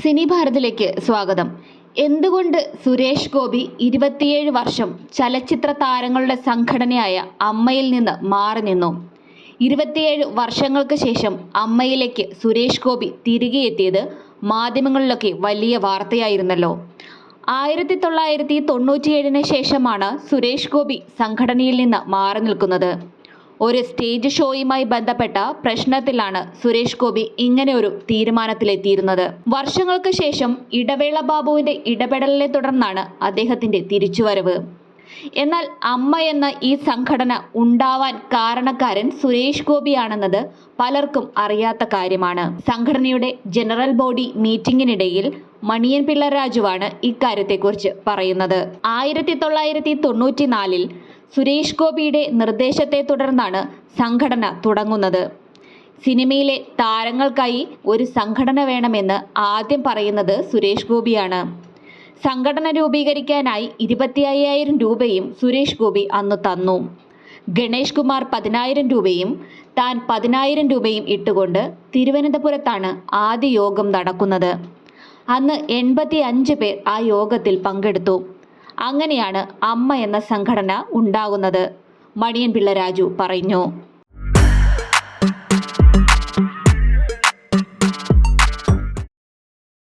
സിനി ഭാരതിലേക്ക് സ്വാഗതം. എന്തുകൊണ്ട് സുരേഷ് ഗോപി ഇരുപത്തിയേഴ് വർഷം ചലച്ചിത്ര താരങ്ങളുടെ സംഘടനയായ അമ്മയിൽ നിന്ന് മാറി നിന്നു? ഇരുപത്തിയേഴ് വർഷങ്ങൾക്ക് ശേഷം അമ്മയിലേക്ക് സുരേഷ് ഗോപി തിരികെ എത്തിയത് മാധ്യമങ്ങളിലൊക്കെ വലിയ വാർത്തയായിരുന്നല്ലോ. ആയിരത്തി തൊള്ളായിരത്തി തൊണ്ണൂറ്റിയേഴിന് ശേഷമാണ് സുരേഷ് ഗോപി സംഘടനയിൽ നിന്ന് മാറി നിൽക്കുന്നത്. ഒരു സ്റ്റേജ് ഷോയുമായി ബന്ധപ്പെട്ട പ്രശ്നത്തിലാണ് സുരേഷ് ഗോപി ഇങ്ങനെ ഒരു തീരുമാനത്തിലെത്തിയിരുന്നത്. വർഷങ്ങൾക്ക് ശേഷം ഇടവേള ബാബുവിന്റെ ഇടപെടലിനെ തുടർന്നാണ് അദ്ദേഹത്തിന്റെ തിരിച്ചുവരവ്. എന്നാൽ അമ്മ എന്ന ഈ സംഘടന ഉണ്ടാവാൻ കാരണക്കാരൻ സുരേഷ് ഗോപിയാണെന്നത് പലർക്കും അറിയാത്ത കാര്യമാണ്. സംഘടനയുടെ ജനറൽ ബോഡി മീറ്റിംഗിനിടയിൽ മണിയൻ പിള്ള രാജുവാണ് ഇക്കാര്യത്തെക്കുറിച്ച് പറയുന്നത്. ആയിരത്തി തൊള്ളായിരത്തി തൊണ്ണൂറ്റിനാലിൽ സുരേഷ് ഗോപിയുടെ നിർദ്ദേശത്തെ തുടർന്നാണ് സംഘടന തുടങ്ങുന്നത്. സിനിമയിലെ താരങ്ങൾക്കായി ഒരു സംഘടന വേണമെന്ന് ആദ്യം പറയുന്നത് സുരേഷ് ഗോപിയാണ്. സംഘടന രൂപീകരിക്കാനായി ഇരുപത്തി അയ്യായിരം രൂപയും സുരേഷ് ഗോപി അന്ന് തന്നു. ഗണേഷ് കുമാർ പതിനായിരം രൂപയും താൻ പതിനായിരം രൂപയും ഇട്ടുകൊണ്ട് തിരുവനന്തപുരത്താണ് ആദ്യ യോഗം നടക്കുന്നത്. അന്ന് എൺപത്തി അഞ്ച് പേർ ആ യോഗത്തിൽ പങ്കെടുത്തു. അങ്ങനെയാണ് അമ്മ എന്ന സംഘടന ഉണ്ടാകുന്നത്. മണിയൻ പിള്ള രാജു പറഞ്ഞു.